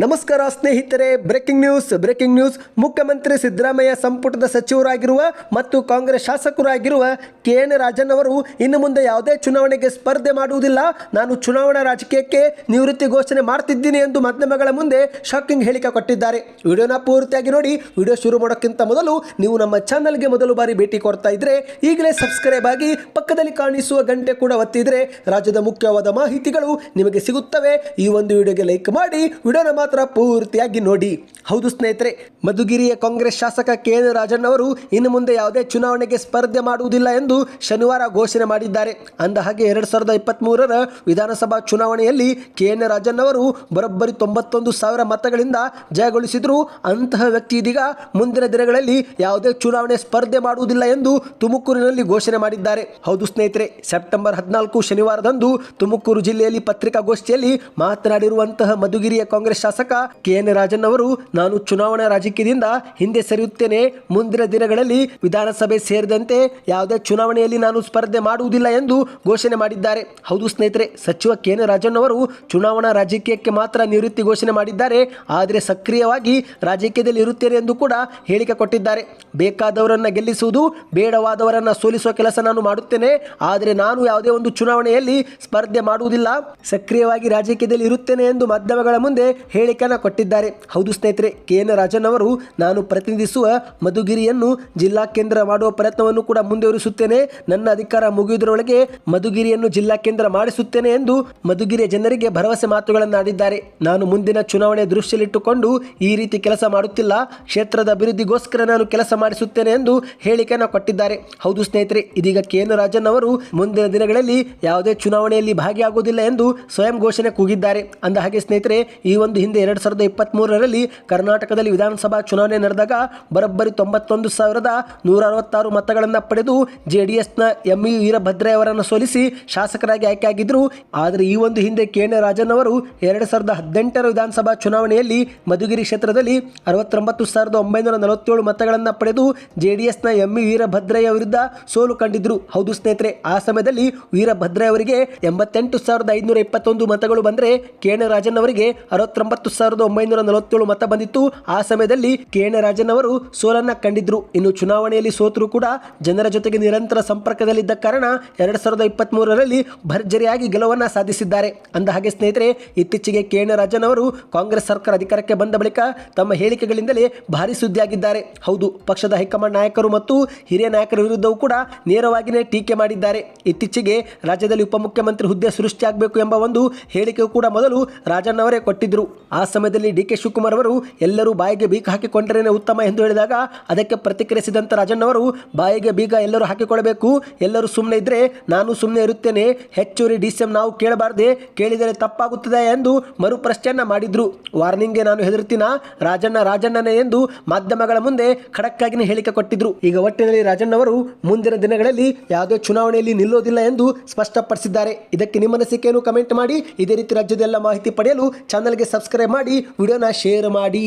ನಮಸ್ಕಾರ ಸ್ನೇಹಿತರೆ breaking news breaking news ಮುಖ್ಯಮಂತ್ರಿ ಸಿದ್ದರಾಮಯ್ಯ ಸಂಪುಟದ ಸಚಿವರಾಗಿರುವ ಮತ್ತು ಕಾಂಗ್ರೆಸ್ ಶಾಸಕರಾಗಿರುವ ಕೆ ಎನ್ ರಾಜನ್ ಅವರು ಇನ್ನು ಮುಂದೆ ಯಾವುದೇ ಚುನಾವಣೆಗೆ ಸ್ಪರ್ಧೆ ಮಾಡುವುದಿಲ್ಲ. ನಾನು ಚುನಾವಣಾ ರಾಜಕೀಯಕ್ಕೆ ನಿವೃತ್ತಿ ಘೋಷಣೆ ಮಾಡ್ತಿದ್ದೀನಿ ಎಂದು ಮಾಧ್ಯಮಗಳ ಮುಂದೆ ಶಾಕಿಂಗ್ ಹೇಳಿಕೆ ಕೊಟ್ಟಿದ್ದಾರೆ. ವಿಡಿಯೋನ ಪೂರ್ತಿಯಾಗಿ ನೋಡಿ. ವಿಡಿಯೋ ಶುರು ಮಾಡೋಕ್ಕಿಂತ ಮೊದಲು ನೀವು ನಮ್ಮ ಚಾನಲ್ಗೆ ಮೊದಲು ಬಾರಿ ಭೇಟಿ ಕೊಡ್ತಾ ಇದ್ರೆ ಈಗಲೇ ಸಬ್ಸ್ಕ್ರೈಬ್ ಆಗಿ ಪಕ್ಕದಲ್ಲಿ ಕಾಣಿಸುವ ಗಂಟೆ ಕೂಡ ಒತ್ತಿದ್ರೆ ರಾಜ್ಯದ ಮುಖ್ಯವಾದ ಮಾಹಿತಿಗಳು ನಿಮಗೆ ಸಿಗುತ್ತವೆ. ಈ ಒಂದು ವಿಡಿಯೋಗೆ ಲೈಕ್ ಮಾಡಿ. ವಿಡಿಯೋನ ಮಾತ್ರ ಪೂರ್ತಿಯಾಗಿ ನೋಡಿ. ಹೌದು ಸ್ನೇಹಿತರೆ, ಮಧುಗಿರಿಯ ಕಾಂಗ್ರೆಸ್ ಶಾಸಕ ಕೆ ಎನ್ ರಾಜಣ್ಣ ಅವರು ಇನ್ನು ಮುಂದೆ ಯಾವುದೇ ಚುನಾವಣೆಗೆ ಸ್ಪರ್ಧೆ ಮಾಡುವುದಿಲ್ಲ ಎಂದು ಶನಿವಾರ ಘೋಷಣೆ ಮಾಡಿದ್ದಾರೆ. ಅಂದ ಹಾಗೆ ಎರಡು ಸಾವಿರದ ಇಪ್ಪತ್ತ್ಮೂರರ ವಿಧಾನಸಭಾ ಚುನಾವಣೆಯಲ್ಲಿ ಕೆ ಎನ್ ರಾಜಣ್ಣ ಅವರು ಬರೋಬ್ಬರಿ ತೊಂಬತ್ತೊಂದು ಸಾವಿರ ಮತಗಳಿಂದ ಜಯಗೊಳಿಸಿದ್ರು. ಅಂತಹ ವ್ಯಕ್ತಿ ಇದೀಗ ಮುಂದಿನ ದಿನಗಳಲ್ಲಿ ಯಾವುದೇ ಚುನಾವಣೆ ಸ್ಪರ್ಧೆ ಮಾಡುವುದಿಲ್ಲ ಎಂದು ತುಮಕೂರಿನಲ್ಲಿ ಘೋಷಣೆ ಮಾಡಿದ್ದಾರೆ. ಹೌದು ಸ್ನೇಹಿತರೆ, ಸೆಪ್ಟೆಂಬರ್ ಹದಿನಾಲ್ಕು ಶನಿವಾರದಂದು ತುಮಕೂರು ಜಿಲ್ಲೆಯಲ್ಲಿ ಪತ್ರಿಕಾಗೋಷ್ಠಿಯಲ್ಲಿ ಮಾತನಾಡಿರುವಂತಹ ಮಧುಗಿರಿಯ ಕಾಂಗ್ರೆಸ್ ಕೆ ಎನ್ ರಾಜನ್ ಅವರು ನಾನು ಚುನಾವಣಾ ರಾಜಕೀಯದಿಂದ ಹಿಂದೆ ಸರಿಯುತ್ತೇನೆ. ಮುಂದಿನ ದಿನಗಳಲ್ಲಿ ವಿಧಾನಸಭೆ ಸೇರಿದಂತೆ ಯಾವುದೇ ಚುನಾವಣೆಯಲ್ಲಿ ನಾನು ಸ್ಪರ್ಧೆ ಮಾಡುವುದಿಲ್ಲ ಎಂದು ಘೋಷಣೆ ಮಾಡಿದ್ದಾರೆ. ಹೌದು ಸ್ನೇಹಿತರೆ, ಸಚಿವ ಕೆ ಎನ್ ರಾಜನ್ ಅವರು ಚುನಾವಣಾ ರಾಜಕೀಯಕ್ಕೆ ಮಾತ್ರ ನಿವೃತ್ತಿ ಘೋಷಣೆ ಮಾಡಿದ್ದಾರೆ. ಆದರೆ ಸಕ್ರಿಯವಾಗಿ ರಾಜಕೀಯದಲ್ಲಿ ಇರುತ್ತೇನೆ ಎಂದು ಕೂಡ ಹೇಳಿಕೆ ಕೊಟ್ಟಿದ್ದಾರೆ. ಬೇಕಾದವರನ್ನ ಗೆಲ್ಲಿಸುವುದು, ಬೇಡವಾದವರನ್ನ ಸೋಲಿಸುವ ಕೆಲಸ ನಾನು ಮಾಡುತ್ತೇನೆ. ಆದರೆ ನಾನು ಯಾವುದೇ ಒಂದು ಚುನಾವಣೆಯಲ್ಲಿ ಸ್ಪರ್ಧೆ ಮಾಡುವುದಿಲ್ಲ. ಸಕ್ರಿಯವಾಗಿ ರಾಜಕೀಯದಲ್ಲಿ ಇರುತ್ತೇನೆ ಎಂದು ಮಾಧ್ಯಮಗಳ ಮುಂದೆ ಹೇಳಿಕೆಯನ್ನು ಕೊಟ್ಟಿದ್ದಾರೆ. ಹೌದು ಸ್ನೇಹಿತರೆ, ಕೆ. ಎನ್. ರಾಜನ್ ಅವರು ನಾನು ಪ್ರತಿನಿಧಿಸುವ ಮಧುಗಿರಿಯನ್ನು ಜಿಲ್ಲಾ ಕೇಂದ್ರ ಮಾಡುವ ಪ್ರಯತ್ನವನ್ನು ಕೂಡ ಮುಂದುವರಿಸುತ್ತೇನೆ. ನನ್ನ ಅಧಿಕಾರ ಮುಗಿಯುವುದರೊಳಗೆ ಮಧುಗಿರಿಯನ್ನು ಜಿಲ್ಲಾ ಕೇಂದ್ರ ಮಾಡಿಸುತ್ತೇನೆ ಎಂದು ಮಧುಗಿರಿಯ ಜನರಿಗೆ ಭರವಸೆ ಮಾತುಗಳನ್ನು ಆಡಿದ್ದಾರೆ. ನಾನು ಮುಂದಿನ ಚುನಾವಣೆ ದೃಷ್ಟಿಯಲ್ಲಿಟ್ಟುಕೊಂಡು ಈ ರೀತಿ ಕೆಲಸ ಮಾಡುತ್ತಿಲ್ಲ. ಕ್ಷೇತ್ರದ ಅಭಿವೃದ್ಧಿಗೋಸ್ಕರ ನಾನು ಕೆಲಸ ಮಾಡಿಸುತ್ತೇನೆ ಎಂದು ಹೇಳಿಕೆಯನ್ನು ಕೊಟ್ಟಿದ್ದಾರೆ. ಹೌದು ಸ್ನೇಹಿತರೆ, ಇದೀಗ ಕೆ. ಎನ್. ರಾಜನ್ ಅವರು ಮುಂದಿನ ದಿನಗಳಲ್ಲಿ ಯಾವುದೇ ಚುನಾವಣೆಯಲ್ಲಿ ಭಾಗಿಯಾಗುವುದಿಲ್ಲ ಎಂದು ಸ್ವಯಂ ಘೋಷಣೆ ಕೂಗಿದ್ದಾರೆ. ಅಂದ ಹಾಗೆ ಸ್ನೇಹಿತರೆ, ಈ ಒಂದು ಹಿಂದೆ ಎರಡು ಸಾವಿರದ ಇಪ್ಪತ್ತ್ ಮೂರರಲ್ಲಿ ಕರ್ನಾಟಕದಲ್ಲಿ ವಿಧಾನಸಭಾ ಚುನಾವಣೆ ನಡೆದಾಗ ಬರೋಬ್ಬರಿ ತೊಂಬತ್ತೊಂದು ಸಾವಿರದ ನೂರ ಅರವತ್ತಾರು ಮತಗಳನ್ನು ಪಡೆದು ಜೆ ಡಿ ಎಸ್ನ ಎಂ ಇ ವೀರಭದ್ರಯ್ಯವರನ್ನು ಸೋಲಿಸಿ ಶಾಸಕರಾಗಿ ಆಯ್ಕೆಯಾಗಿದ್ದರು. ಆದರೆ ಈ ಒಂದು ಹಿಂದೆ ಕೆ ಎನ್ ರಾಜನ್ ಅವರು ಎರಡು ಸಾವಿರದ ಹದಿನೆಂಟರ ವಿಧಾನಸಭಾ ಚುನಾವಣೆಯಲ್ಲಿ ಮಧುಗಿರಿ ಕ್ಷೇತ್ರದಲ್ಲಿ ಅರವತ್ತೊಂಬತ್ತು ಸಾವಿರದ ಒಂಬೈನೂರ ನಲವತ್ತೇಳು ಮತಗಳನ್ನು ಪಡೆದು ಜೆ ಡಿ ಎಸ್ನ ಎಂ ಇ ವೀರಭದ್ರಯ್ಯ ವಿರುದ್ಧ ಸೋಲು ಕಂಡಿದ್ರು ಹೌದು ಸ್ನೇಹಿತರೆ, ಆ ಸಮಯದಲ್ಲಿ ವೀರಭದ್ರಯ್ಯ ಅವರಿಗೆ ಎಂಬತ್ತೆಂಟು ಸಾವಿರದ ಐದುನೂರ ಇಪ್ಪತ್ತೊಂದು ಮತಗಳು ಬಂದರೆ ಕೆ ಎನ್ ರಾಜನ್ ಅವರಿಗೆ ಅರವತ್ತೊಂಬತ್ತು ಸಾವಿರದ ಒಂಬೈನೂರ ನಲವತ್ತೇಳು ಮತ ಬಂದಿತ್ತು. ಆ ಸಮಯದಲ್ಲಿ ಕೆ ಅವರು ಸೋಲನ್ನ ಕಂಡಿದ್ರು. ಇನ್ನು ಚುನಾವಣೆಯಲ್ಲಿ ಸೋತರೂ ಕೂಡ ಜನರ ಜೊತೆಗೆ ನಿರಂತರ ಸಂಪರ್ಕದಲ್ಲಿದ್ದ ಕಾರಣ ಎರಡು ಸಾವಿರದ ಇಪ್ಪತ್ತ್ ಮೂರರಲ್ಲಿ ಭರ್ಜರಿಯಾಗಿ ಗೆಲುವನ್ನು ಸಾಧಿಸಿದ್ದಾರೆ. ಅಂದ ಹಾಗೆ ಸ್ನೇಹಿತರೆ, ಇತ್ತೀಚೆಗೆ ಕೆ ಅವರು ಕಾಂಗ್ರೆಸ್ ಸರ್ಕಾರ ಅಧಿಕಾರಕ್ಕೆ ಬಂದ ಬಳಿಕ ತಮ್ಮ ಹೇಳಿಕೆಗಳಿಂದಲೇ ಭಾರಿ ಸುದ್ದಿಯಾಗಿದ್ದಾರೆ. ಹೌದು, ಪಕ್ಷದ ಹೈಕಮಾಂಡ್ ನಾಯಕರು ಮತ್ತು ಹಿರಿಯ ನಾಯಕರ ವಿರುದ್ಧವೂ ಕೂಡ ನೇರವಾಗಿಯೇ ಟೀಕೆ ಮಾಡಿದ್ದಾರೆ. ಇತ್ತೀಚೆಗೆ ರಾಜ್ಯದಲ್ಲಿ ಉಪಮುಖ್ಯಮಂತ್ರಿ ಹುದ್ದೆ ಸೃಷ್ಟಿಯಾಗಬೇಕು ಎಂಬ ಒಂದು ಹೇಳಿಕೆಯೂ ಕೂಡ ಮೊದಲು ರಾಜಣ್ಣವರೇ ಕೊಟ್ಟಿದ್ದರು ಆ ಸಮಯದಲ್ಲಿ ಡಿ ಕೆ ಶಿವಕುಮಾರ್ ಅವರು ಎಲ್ಲರೂ ಬಾಯಿಗೆ ಬೀಗ ಹಾಕಿಕೊಂಡರೇನೆ ಉತ್ತಮ ಎಂದು ಹೇಳಿದಾಗ ಅದಕ್ಕೆ ಪ್ರತಿಕ್ರಿಯಿಸಿದಂಥ ರಾಜಣ್ಣ ಅವರು, ಬಾಯಿಗೆ ಬೀಗ ಎಲ್ಲರೂ ಹಾಕಿಕೊಳ್ಳಬೇಕು ಎಲ್ಲರೂ ಸುಮ್ಮನೆ ಇದ್ದರೆ ನಾನು ಸುಮ್ಮನೆ ಇರುತ್ತೇನೆ. ಹೆಚ್ಚುವರಿ ಡಿ ಸಿ ಎಂ ನಾವು ಕೇಳಬಾರ್ದೆ. ಕೇಳಿದರೆ ತಪ್ಪಾಗುತ್ತದೆ ಎಂದು ಮರುಪ್ರಶ್ನೆಯನ್ನು ಮಾಡಿದರು. ವಾರ್ನಿಂಗ್ಗೆ ನಾನು ಹೆದರ್ತೀನ? ರಾಜಣ್ಣ ರಾಜಣ್ಣನೇ ಎಂದು ಮಾಧ್ಯಮಗಳ ಮುಂದೆ ಖಡಕ್ಕಾಗಿನೇ ಹೇಳಿಕೆ ಕೊಟ್ಟಿದ್ರು. ಈಗ ಒಟ್ಟಿನಲ್ಲಿ ರಾಜಣ್ಣವರು ಮುಂದಿನ ದಿನಗಳಲ್ಲಿ ಯಾವುದೇ ಚುನಾವಣೆಯಲ್ಲಿ ನಿಲ್ಲೋದಿಲ್ಲ ಎಂದು ಸ್ಪಷ್ಟಪಡಿಸಿದ್ದಾರೆ. ಇದಕ್ಕೆ ನಿಮ್ಮ ಅನಿಸಿಕೆಯನ್ನು ಕಮೆಂಟ್ ಮಾಡಿ. ಇದೇ ರೀತಿ ರಾಜ್ಯದ ಎಲ್ಲ ಮಾಹಿತಿ ಪಡೆಯಲು ಚಾನಲ್ಗೆ ಸಬ್ಸ್ಕ್ರೈಬ್ ಮಾಡಿ ವಿಡಿಯೋನ ಶೇರ್ ಮಾಡಿ.